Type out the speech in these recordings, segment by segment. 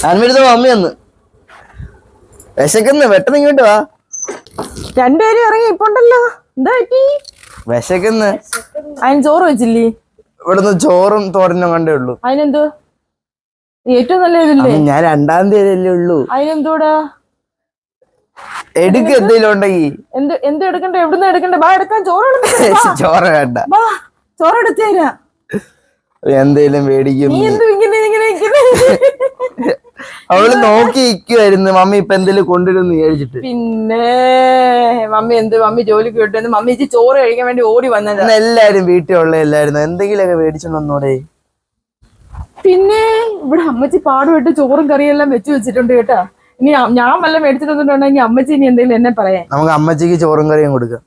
സാൻവിടുത്ത mummy വന്ന്. വിശക്കുന്ന്. പെട്ടെന്ന് ഇങ്ങോട്ട് വാ. രണ്ടുപേരും ഇറങ്ങി ഇപ്പൊണ്ടല്ലോ എന്താ പറ്റി? വിശക്കുന്ന്. അതിന് ചോറ് വെച്ചില്ലേ? ഇവിടുന്ന് ചോറും തോരനും കണ്ടേ ഉള്ളൂ. അതിനെന്തോ? ഏറ്റവും നല്ല ഇതില്ലേ? ഞാൻ രണ്ടാം തീയതി അല്ലേ ഉള്ളൂ. അതിനെന്തോടാ? എടുക്ക എന്തെങ്കിലും ഉണ്ടെങ്കിൽ എന്ത്? എന്ത് എടുക്കണ്ടേ? എവിടുന്ന് എടുക്കണ്ടേ? ബാ എടുക്കാൻ ചോറ്? ചോറ് വേണ്ട. ചോറ് എടുത്തേരാ എന്തേലും മേടിക്കും. നീ എന്ത് ഇങ്ങനെ ഇങ്ങനെ അവൾ നോക്കി ഇരിക്കുവായിരുന്നു മമ്മി ഇപ്പൊ എന്തെങ്കിലും കൊണ്ടുവരുമെന്ന് വിചാരിച്ചിട്ട്. പിന്നെ മമ്മി എന്ത് മമ്മി ജോലിക്ക് വിട്ടെന്ന് മമ്മി ഇച്ചി ചോറ് കഴിക്കാൻ വേണ്ടി ഓടി വന്നത്. എല്ലാരും വീട്ടിൽ ഉള്ള എല്ലായിരുന്നു എന്തെങ്കിലുമൊക്കെ മേടിച്ചോണ്ട് വന്നോടെ. പിന്നെ ഇവിടെ അമ്മച്ചി പാടുമായിട്ട് ചോറും കറിയും എല്ലാം വെച്ചു വെച്ചിട്ടുണ്ട് കേട്ടാ. ഇനി ഞാൻ വല്ല മേടിച്ചിട്ട് വന്നിട്ടുണ്ടെങ്കിൽ അമ്മച്ചി ഇനി എന്തെങ്കിലും എന്നെ പറയാം നമുക്ക് അമ്മച്ചിക്ക് ചോറും കറിയും കൊടുക്കാം.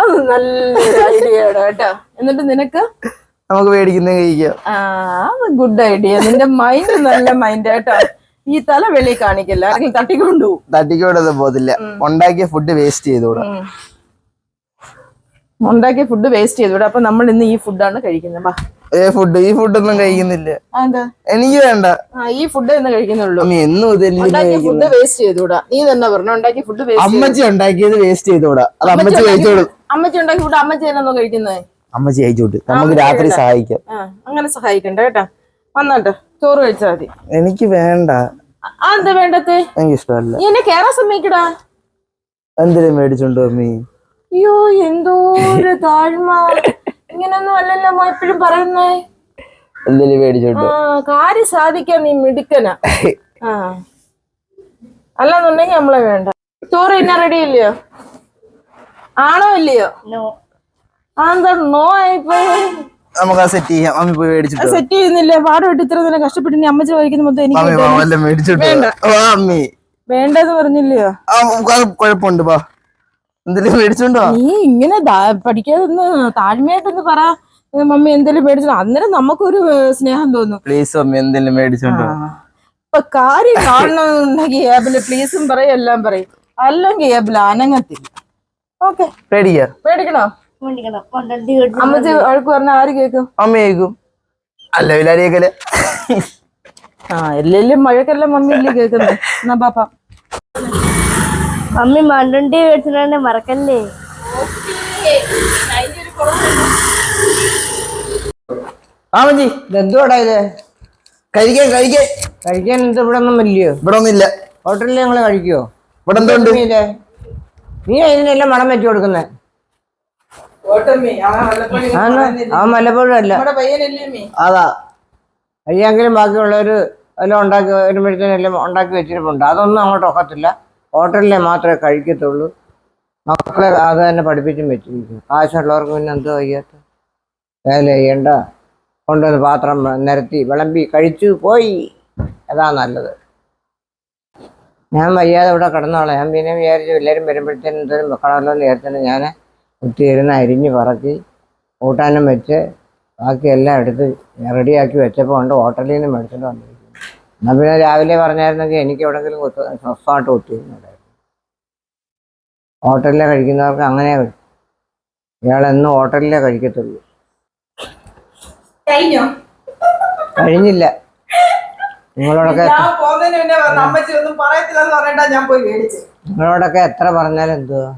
അത് നല്ല ഐഡിയ കേട്ടോ. എന്നിട്ട് നിനക്ക്? നമുക്ക് മേടിക്കുന്ന കഴിക്കാം. ഗുഡ് ഐഡിയ നിന്റെ മൈൻഡ് നല്ല മൈൻഡ് കേട്ടോ ഈ തല വെളി കാണിക്കില്ല? തട്ടിക്കൊണ്ടു. തട്ടിക്കൊണ്ടത് പോകത്തില്ല. ഉണ്ടാക്കിയ ഫുഡ് വേസ്റ്റ് ചെയ്തോടാ ഉണ്ടാക്കിയ ഫുഡ് വേസ്റ്റ് ചെയ്തു അപ്പൊ നമ്മൾ ഇന്ന് ഈ ഫുഡാണ് കഴിക്കുന്നത്. ഏ ഫുഡ് ഈ ഫുഡ് ഒന്നും കഴിക്കുന്നില്ല. എനിക്ക് വേണ്ട. ഈ ഫുഡ് എന്ന് കഴിക്കുന്നുള്ളൂ. എന്നും ഫുഡ് വേസ്റ്റ് നീ തന്നെ പറഞ്ഞു ഉണ്ടാക്കിയ ഫുഡ് അമ്മച്ചി ഉണ്ടാക്കിയത് വേസ്റ്റ് ചെയ്തോടാ അത് അമ്മച്ചി കഴിച്ചോളൂ. അമ്മച്ചി ഉണ്ടാക്കിയ ഫുഡ് അമ്മച്ചി തന്നെ കഴിക്കുന്നത്? അമ്മച്ചി അയച്ചോട്ട് നമുക്ക് രാത്രി സഹായിക്കാം. അങ്ങനെ സഹായിക്കണ്ട കേട്ടാ. വന്നോട്ട് ചോറ് കഴിച്ചാൽ മതി. എനിക്ക് വേണ്ട. എന്താ വേണ്ടത്തെ എനിക്ക് ഇഷ്ടമല്ല എന്നെ കേറാൻ സമ്മതിക്കടാ. എന്തിനും മേടിച്ചോണ്ട് അമ്മി അയ്യോ എന്തോ ഒരു താഴ്മ. ഇങ്ങനൊന്നും അല്ലല്ലോ അമ്മ എപ്പോഴും പറയുന്നേ. എന്തിനും മേടിച്ചോണ്ട് ആ കാര്യം സാധിക്കാൻ നീ മിടുക്കനാ. ആ. അല്ലാന്നുണ്ടെങ്കി നമ്മളെ വേണ്ട. ചോറ് ഇന്ന റെഡി ഇല്ലയോ? ആണോ ഇല്ലയോ ആ എന്താ നോ ആയിപ്പോയി നമുക്ക് സെറ്റ് ചെയ്യാം. അമ്മ പോയി മേടിച്ചിട്ട് സെറ്റ് ചെയ്യുന്നില്ല? പാടുപെട്ട് ഇത്ര നേരം കഷ്ടപ്പെട്ട് അമ്മച്ചി കഴിക്കുന്ന മൊത്തം എനിക്ക് മേടിച്ചിട്ട് വേണ്ടെന്ന് പറഞ്ഞില്ലയോ? കുഴപ്പമുണ്ട് വാ. എന്തിനും മേടിച്ചോണ്ട്? നീ ഇങ്ങനെ ദാ- പഠിക്കാതെ ഒന്ന് താഴ്മയായിട്ടൊന്ന് പറ. മമ്മി എന്തെങ്കിലും മേടിച്ചു. അന്നേരം നമുക്കൊരു സ്നേഹം തോന്നും. പ്ലീസ് മമ്മി എന്തെങ്കിലും മേടിച്ചോണ്ടോ? ഇപ്പൊ കാര്യം കാണണമെന്നുണ്ടെങ്കിൽ ഏബിൽ പ്ലീസും പറയും എല്ലാം പറയും. അല്ലെങ്കിൽ ഏബിൽ അനങ്ങത്തില്ല. ഓക്കെ പേടിക്കാം പേടിക്കണോ അമ്മച്ചി അഴക്ക് പറഞ്ഞ ആര് കേക്കും? അമ്മ കേക്കും. അല്ല വിലാരിയേക്കൽ ആ എല്ലെല്ലാം മഴക്കെല്ലാം മമ്മി ഇല്ലേ കേക്കുന്നത് എന്നാ പാപ്പ. മമ്മി മണ്ടുണ്ടി വെച്ചിട്ടുണ്ട് മറക്കല്ലേ? ആമജി ഇതെന്തുവാടാ ഇത്? കഴിക്കാൻ കഴിക്കാൻ. കഴിക്കാൻ ഇത് ഇവിടെ ഒന്നും ഇല്ലയോ? ഇവിടെ ഒന്നുമില്ല. ഹോട്ടലിൽ ഞങ്ങൾ കഴിക്കുവോ? ഇവിടെ എന്തുണ്ട് നീ അതിനെല്ലാം മണം വെച്ചു കൊടുക്കുന്നേ. വല്ലപ്പോഴും അല്ല അതാ. അയ്യെങ്കിലും ബാക്കിയുള്ളവർ എല്ലാം ഉണ്ടാക്കി വരുമ്പോഴത്തേനും എല്ലാം ഉണ്ടാക്കി വെച്ചിട്ടുണ്ട് അതൊന്നും അങ്ങോട്ട് ഒക്കത്തില്ല. ഹോട്ടലിലെ മാത്രമേ കഴിക്കത്തുള്ളൂ. മക്കളെ അത് തന്നെ പഠിപ്പിച്ചും വെച്ചിരിക്കും കാശുള്ളവർക്ക് പിന്നെ എന്തോ വയ്യാത്ത വേല ചെയ്യണ്ട. കൊണ്ടുവന്ന് പാത്രം നിരത്തി വിളമ്പി കഴിച്ചു പോയി. അതാ നല്ലത്. ഞാൻ വയ്യാതെ ഇവിടെ കിടന്നോളാം. ഞാൻ പിന്നെ വിചാരിച്ചു എല്ലാവരും വരുമ്പോഴത്തേനും എന്തെങ്കിലും വെക്കണമല്ലോ എന്ന് വിചാരിച്ചിട്ട് ഞാൻ കുത്തിയിരുന്ന് അരിഞ്ഞ് പറക്കി കൂട്ടാനും വെച്ച് ബാക്കിയെല്ലാം എടുത്ത് റെഡിയാക്കി വെച്ചപ്പോൾ ഉണ്ട് ഹോട്ടലിൽ നിന്ന് മേടിച്ചിട്ട് വന്നിരിക്കുന്നു. എന്നാൽ പിന്നെ രാവിലെ പറഞ്ഞായിരുന്നെങ്കിൽ എനിക്ക് എവിടെയെങ്കിലും കുത്ത് സ്വസ്ഥമായിട്ട് കുത്തിയിരുന്നുണ്ടായിരുന്നു. ഹോട്ടലിലെ കഴിക്കുന്നവർക്ക് അങ്ങനെ ഇയാളെന്നും ഹോട്ടലിലെ കഴിക്കത്തുള്ളൂ. കഴിഞ്ഞോ? കഴിഞ്ഞില്ല. നിങ്ങളോടൊക്കെ നിങ്ങളോടൊക്കെ എത്ര പറഞ്ഞാലും എന്തുവാ?